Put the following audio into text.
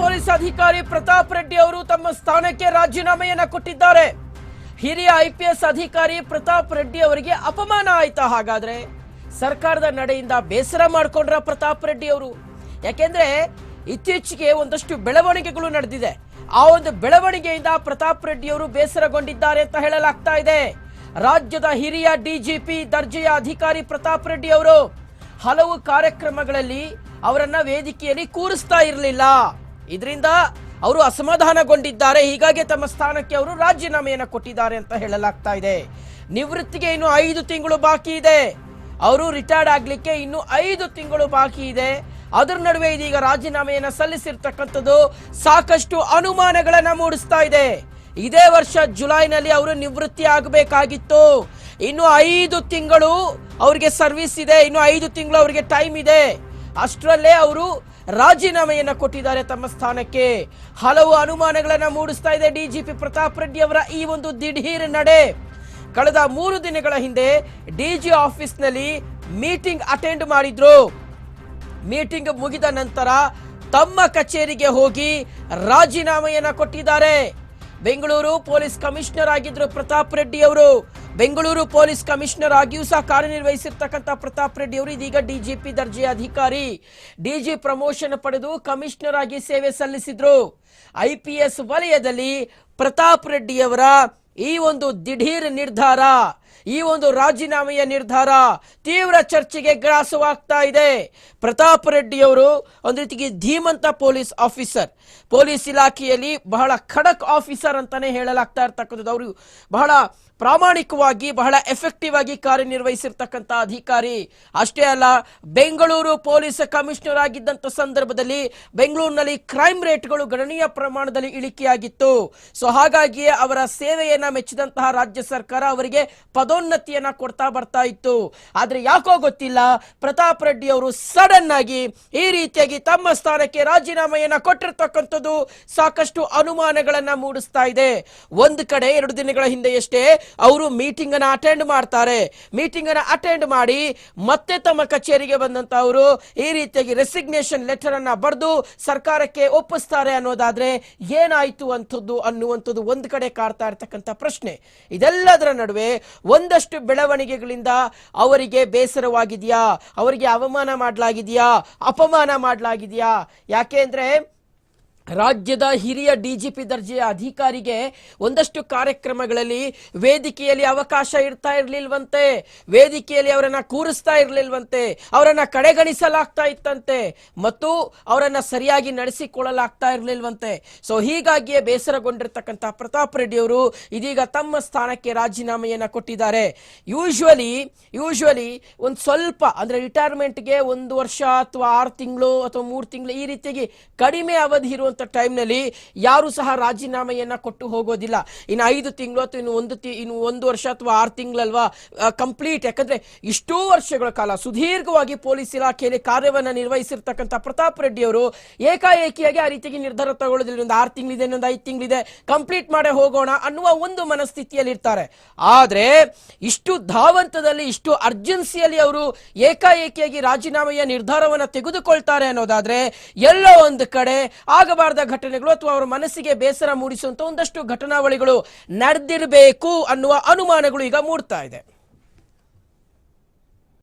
Police ಅಧಿಕಾರಿ ಪ್ರತಾಪ್ ರೆಡ್ಡಿ ಅವರು ತಮ್ಮ ಸ್ಥಾನಕ್ಕೆ ರಾಜೀನಾಮೆಯನ್ನ ಕೊಟ್ಟಿದ್ದಾರೆ. ಹಿರಿಯ ಐಪಿಎಸ್ ಅಧಿಕಾರಿ ಪ್ರತಾಪ್ ರೆಡ್ಡಿ ಅವರಿಗೆ ಅಪಮಾನ ಆಯ್ತಾ ಹಾಗಾದ್ರೆ? ಸರ್ಕಾರದ ನಡೆಯಿಂದ ಬೇಸರ ಮಾಡ್ಕೊಂಡ್ರ ಪ್ರತಾಪ್ ರೆಡ್ಡಿ ಅವರು. ಯಾಕೆಂದ್ರೆ ಇತ್ತೀಚೆಗೆ ಒಂದಷ್ಟು ಬೆಳವಣಿಗೆಗಳು ನಡೆದಿದೆ. ಆ ಒಂದು ಬೆಳವಣಿಗೆಯಿಂದ ಪ್ರತಾಪ್ ರೆಡ್ಡಿ ಅವರು ಬೇಸರಗೊಂಡಿದ್ದಾರೆ ಅಂತ ಹೇಳಲಾಗ್ತಾ ಇದೆ. ರಾಜ್ಯದ ಹಿರಿಯ ಡಿಜಿಪಿ ದರ್ಜೆಯ ಅಧಿಕಾರಿ ಪ್ರತಾಪ್ ರೆಡ್ಡಿ ಅವರು ಹಲವು ಕಾರ್ಯಕ್ರಮಗಳಲ್ಲಿ ಅವರನ್ನ ವೇದಿಕೆಯಲ್ಲಿ ಕೂರಿಸ್ತಾ ಇರಲಿಲ್ಲ. ಇದರಿಂದ ಅವರು ಅಸಮಾಧಾನಗೊಂಡಿದ್ದಾರೆ. ಹೀಗಾಗಿ ತಮ್ಮ ಸ್ಥಾನಕ್ಕೆ ಅವರು ರಾಜೀನಾಮೆಯನ್ನು ಕೊಟ್ಟಿದ್ದಾರೆ ಅಂತ ಹೇಳಲಾಗ್ತಾ ಇದೆ. ನಿವೃತ್ತಿಗೆ ಇನ್ನು ಐದು ತಿಂಗಳು ಬಾಕಿ ಇದೆ. ಅವರು ರಿಟೈರ್ಡ್ ಆಗ್ಲಿಕ್ಕೆ ಇನ್ನು ಐದು ತಿಂಗಳು ಬಾಕಿ ಇದೆ. ಅದರ ನಡುವೆ ಇದೀಗ ರಾಜೀನಾಮೆಯನ್ನು ಸಲ್ಲಿಸಿರ್ತಕ್ಕಂಥದ್ದು ಸಾಕಷ್ಟು ಅನುಮಾನಗಳನ್ನ ಮೂಡಿಸ್ತಾ ಇದೆ. ಇದೇ ವರ್ಷ ಜುಲೈನಲ್ಲಿ ಅವರು ನಿವೃತ್ತಿ ಆಗಬೇಕಾಗಿತ್ತು. ಇನ್ನು ಐದು ತಿಂಗಳು ಅವರಿಗೆ ಸರ್ವಿಸ್ ಇದೆ. ಇನ್ನು ಐದು ತಿಂಗಳು ಅವರಿಗೆ ಟೈಮ್ ಇದೆ. ಅಷ್ಟರಲ್ಲೇ ಅವರು ರಾಜೀನಾಮೆಯನ್ನ ಕೊಟ್ಟಿದ್ದಾರೆ ತಮ್ಮ ಸ್ಥಾನಕ್ಕೆ. ಹಲವು ಅನುಮಾನಗಳನ್ನು ಮೂಡಿಸ್ತಾ ಇದೆ ಡಿಜಿಪಿ ಪ್ರತಾಪ್ ರೆಡ್ಡಿ ಅವರ ಈ ಒಂದು ದಿಢೀರ್ ನಡೆ. ಕಳೆದ ಮೂರು ದಿನಗಳ ಹಿಂದೆ ಡಿಜಿ ಆಫೀಸ್ನಲ್ಲಿ ಮೀಟಿಂಗ್ ಅಟೆಂಡ್ ಮಾಡಿದ್ರು. ಮೀಟಿಂಗ್ ಮುಗಿದ ನಂತರ ತಮ್ಮ ಕಚೇರಿಗೆ ಹೋಗಿ ರಾಜೀನಾಮೆಯನ್ನು ಕೊಟ್ಟಿದ್ದಾರೆ. ಬೆಂಗಳೂರು ಪೊಲೀಸ್ ಕಮಿಷನರ್ ಆಗಿದ್ರು ಪ್ರತಾಪ್ ರೆಡ್ಡಿ ಅವರು. ಬೆಂಗಳೂರು ಪೊಲೀಸ್ ಕಮಿಷನರ್ ಆಗಿಯೂ ಸಹ ಕಾರ್ಯನಿರ್ವಹಿಸಿರ್ತಕ್ಕಂಥ ಪ್ರತಾಪ್ ರೆಡ್ಡಿ ಅವರು. ಇದೀಗ ಡಿಜಿಪಿ ದರ್ಜೆಯ ಅಧಿಕಾರಿ ಡಿಜಿ ಪ್ರಮೋಷನ್ ಪಡೆದು ಕಮಿಷನರ್ ಆಗಿ ಸೇವೆ ಸಲ್ಲಿಸಿದ್ರು. ಐಪಿಎಸ್ ವಲಯದಲ್ಲಿ ಪ್ರತಾಪ್ ರೆಡ್ಡಿಯವರ ಈ ಒಂದು ದಿಢೀರ್ ನಿರ್ಧಾರ ಈ ಒಂದು ರಾಜೀನಾಮೆಯ ನಿರ್ಧಾರ ತೀವ್ರ ಚರ್ಚೆಗೆ ಗ್ರಾಸವಾಗ್ತಾ ಇದೆ. ಪ್ರತಾಪ್ ರೆಡ್ಡಿಯವರು ಒಂದು ರೀತಿಗೆ ಧೀಮಂತ ಪೊಲೀಸ್ ಆಫೀಸರ್. ಪೊಲೀಸ್ ಇಲಾಖೆಯಲ್ಲಿ ಬಹಳ ಖಡಕ್ ಆಫೀಸರ್ ಅಂತಾನೆ ಹೇಳಲಾಗ್ತಾ ಇರ್ತಕ್ಕಂಥದ್ದು. ಅವರು ಬಹಳ ಪ್ರಾಮಾಣಿಕವಾಗಿ, ಬಹಳ ಎಫೆಕ್ಟಿವ್ ಆಗಿ ಕಾರ್ಯನಿರ್ವಹಿಸಿರ್ತಕ್ಕಂಥ ಅಧಿಕಾರಿ. ಅಷ್ಟೇ ಅಲ್ಲ, ಬೆಂಗಳೂರು ಪೊಲೀಸ್ ಕಮಿಷನರ್ ಆಗಿದ್ದಂಥ ಸಂದರ್ಭದಲ್ಲಿ ಬೆಂಗಳೂರಿನಲ್ಲಿ ಕ್ರೈಮ್ ರೇಟ್ಗಳು ಗಣನೀಯ ಪ್ರಮಾಣದಲ್ಲಿ ಇಳಿಕೆಯಾಗಿತ್ತು. ಸೊ, ಹಾಗಾಗಿಯೇ ಅವರ ಸೇವೆಯನ್ನ ಮೆಚ್ಚಿದಂತಹ ರಾಜ್ಯ ಸರ್ಕಾರ ಅವರಿಗೆ ಪದೋನ್ನತಿಯನ್ನ ಕೊಡ್ತಾ ಬರ್ತಾ ಇತ್ತು. ಆದ್ರೆ ಯಾಕೋ ಗೊತ್ತಿಲ್ಲ, ಪ್ರತಾಪ್ ರೆಡ್ಡಿ ಅವರು ಸಡನ್ ಆಗಿ ಈ ರೀತಿಯಾಗಿ ತಮ್ಮ ಸ್ಥಾನಕ್ಕೆ ರಾಜೀನಾಮೆಯನ್ನ ಕೊಟ್ಟಿರ್ತಕ್ಕಂಥದ್ದು ಸಾಕಷ್ಟು ಅನುಮಾನಗಳನ್ನ ಮೂಡಿಸ್ತಾ ಇದೆ. ಒಂದು ಕಡೆ ಎರಡು ದಿನಗಳ ಹಿಂದೆಯಷ್ಟೇ ಅವರು ಮೀಟಿಂಗ್ ಅನ್ನ ಅಟೆಂಡ್ ಮಾಡ್ತಾರೆ. ಮೀಟಿಂಗ್ ಅನ್ನ ಅಟೆಂಡ್ ಮಾಡಿ ಮತ್ತೆ ತಮ್ಮ ಕಚೇರಿಗೆ ಬಂದಂತ ಅವರು ಈ ರೀತಿಯಾಗಿ ರೆಸಿಗ್ನೇಷನ್ ಲೆಟರ್ ಅನ್ನ ಬರೆದು ಸರ್ಕಾರಕ್ಕೆ ಒಪ್ಪಿಸ್ತಾರೆ ಅನ್ನೋದಾದ್ರೆ ಏನಾಯ್ತು ಅಂತದ್ದು ಅನ್ನುವಂಥದ್ದು ಒಂದು ಕಡೆ ಕಾಡ್ತಾ ಇರ್ತಕ್ಕಂಥ ಪ್ರಶ್ನೆ. ಇದೆಲ್ಲದರ ನಡುವೆ ಒಂದಷ್ಟು ಬೆಳವಣಿಗೆಗಳಿಂದ ಅವರಿಗೆ ಬೇಸರವಾಗಿದೆಯಾ? ಅವರಿಗೆ ಅವಮಾನ ಮಾಡಲಾಗಿದೆಯಾ? ಅಪಮಾನ ಮಾಡಲಾಗಿದೆಯಾ? ಯಾಕೆ ಅಂದ್ರೆ ರಾಜ್ಯದ ಹಿರಿಯ ಡಿಜಿಪಿ ದರ್ಜೆಯ ಅಧಿಕಾರಿಗೆ ಒಂದಷ್ಟು ಕಾರ್ಯಕ್ರಮಗಳಲ್ಲಿ ವೇದಿಕೆಯಲ್ಲಿ ಅವಕಾಶ ಇರ್ತಾ ಇರಲಿಲ್ವಂತೆ, ವೇದಿಕೆಯಲ್ಲಿ ಅವರನ್ನ ಕೂರಿಸ್ತಾ ಇರಲಿಲ್ವಂತೆ, ಅವರನ್ನ ಕಡೆಗಣಿಸಲಾಗ್ತಾ ಇತ್ತಂತೆ, ಮತ್ತು ಅವರನ್ನ ಸರಿಯಾಗಿ ನಡೆಸಿಕೊಳ್ಳಲಾಗ್ತಾ ಇರಲಿಲ್ವಂತೆ. ಸೊ ಹೀಗಾಗಿಯೇ ಬೇಸರಗೊಂಡಿರ್ತಕ್ಕಂಥ ಪ್ರತಾಪ್ ರೆಡ್ಡಿ ಅವರು ಇದೀಗ ತಮ್ಮ ಸ್ಥಾನಕ್ಕೆ ರಾಜೀನಾಮೆಯನ್ನ ಕೊಟ್ಟಿದ್ದಾರೆ. ಯೂಶ್ವಲಿ ಯೂಶ್ವಲಿ ಒಂದು ಸ್ವಲ್ಪ, ಅಂದ್ರೆ ರಿಟೈರ್ಮೆಂಟ್ಗೆ ಒಂದು ವರ್ಷ ಅಥವಾ ಆರು ತಿಂಗಳು ಅಥವಾ ಮೂರು ತಿಂಗಳು ಈ ರೀತಿಯಾಗಿ ಕಡಿಮೆ ಅವಧಿ ಇರುವಂತ ಟೈಮ್ನಲ್ಲಿ ಯಾರು ಸಹ ರಾಜೀನಾಮೆಯನ್ನ ಕೊಟ್ಟು ಹೋಗೋದಿಲ್ಲ. ಇನ್ನು ಐದು ತಿಂಗಳು ಅಥವಾ ಇನ್ನು ಒಂದು ಇನ್ನು ಒಂದು ವರ್ಷ ಅಥವಾ ಆರು ತಿಂಗಳಲ್ವಾ ಕಂಪ್ಲೀಟ್ ಯಾಕಂದ್ರೆ ಇಷ್ಟೋ ವರ್ಷಗಳ ಕಾಲ ಸುದೀರ್ಘವಾಗಿ ಪೊಲೀಸ್ ಇಲಾಖೆಯಲ್ಲಿ ಕಾರ್ಯವನ್ನ ನಿರ್ವಹಿಸಿರ್ತಕ್ಕಂಥ ಪ್ರತಾಪ್ ರೆಡ್ಡಿ ಅವರು ಏಕಾಏಕಿಯಾಗಿ ಆ ರೀತಿಯಾಗಿ ನಿರ್ಧಾರ ತಗೊಳ್ಳೋದಿಲ್ಲ. ಒಂದು ಆರು ತಿಂಗಳಿದೆ, ಇನ್ನೊಂದು ಐದು ತಿಂಗಳಿದೆ ಕಂಪ್ಲೀಟ್ ಮಾಡೇ ಹೋಗೋಣ ಅನ್ನುವ ಒಂದು ಮನಸ್ಥಿತಿಯಲ್ಲಿ ಇರ್ತಾರೆ. ಆದ್ರೆ ಇಷ್ಟು ಧಾವಂತದಲ್ಲಿ, ಇಷ್ಟು ಅರ್ಜೆನ್ಸಿಯಲ್ಲಿ ಅವರು ಏಕಾಏಕಿಯಾಗಿ ರಾಜೀನಾಮೆಯ ನಿರ್ಧಾರವನ್ನ ತೆಗೆದುಕೊಳ್ತಾರೆ ಅನ್ನೋದಾದ್ರೆ ಎಲ್ಲೋ ಒಂದು ಕಡೆ ಆಗಬಾರದ ಘಟನೆಗಳು ಅಥವಾ ಅವರ ಮನಸ್ಸಿಗೆ ಬೇಸರ ಮೂಡಿಸುವಂತ ಒಂದಷ್ಟು ಘಟನಾವಳಿಗಳು ನಡೆದಿರಬೇಕು ಅನ್ನುವ ಅನುಮಾನಗಳು ಈಗ ಮೂಡ್ತಾ ಇದೆ.